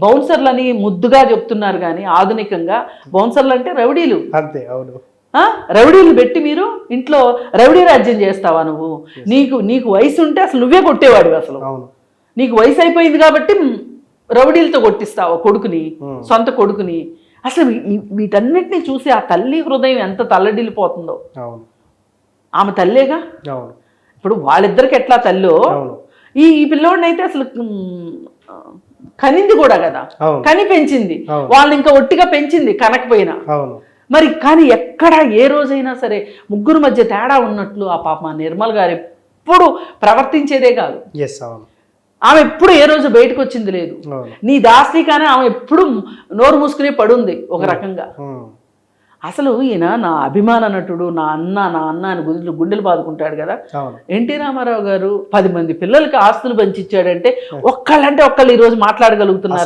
బౌన్సర్లని ముద్దుగా చెప్తున్నారు కానీ ఆధునికంగా బౌన్సర్లు అంటే రౌడీలు. అంతే అవును. ఆ? రౌడీలు పెట్టి మీరు ఇంట్లో రౌడీ రాజ్యం చేస్తావా నువ్వు? నీకు నీకు వయసు ఉంటే అసలు నువ్వే కొట్టేవాడివి అసలు. నీకు వయసు అయిపోయింది కాబట్టి రౌడీలతో కొట్టిస్తావు కొడుకుని. సొంత కొడుకుని. అసలు వీటన్నిటిని చూసి ఆ తల్లి హృదయం ఎంత తల్లడిల్లిపోతుందో. అవును. ఆమె తల్లేగా? అవును. ఇప్పుడు వాళ్ళిద్దరికి ఎట్లా తల్లో? ఈ ఈ పిల్లోడిని అయితే అసలు కనింది కూడా కదా. కని పెంచింది. వాళ్ళని ఇంకా ఒట్టిగా పెంచింది కనకపోయినా. మరి కానీ ఎక్కడ ఏ రోజైనా సరే ముగ్గురు మధ్య తేడా ఉన్నట్లు ఆ పాప నిర్మల్ గారు ఎప్పుడు ప్రవర్తించేదే కాదు. ఆమె ఎప్పుడు ఏ రోజు బయటకు వచ్చింది లేదు నీ దాస్తి కానీ ఆమె ఎప్పుడు నోరు మూసుకునే పడుంది ఒక రకంగా. ఉమ్. అసలు ఈయన నా అభిమాన నటుడు నా అన్న నా అన్న అని గుండెలు గుండెలు బాదుకుంటాడు కదా. ఎన్టీ రామారావు గారు పది మంది పిల్లలకి ఆస్తులు పంచిచ్చాడంటే ఒక్కళ్ళంటే ఒక్కళ్ళు ఈరోజు మాట్లాడగలుగుతున్నారు.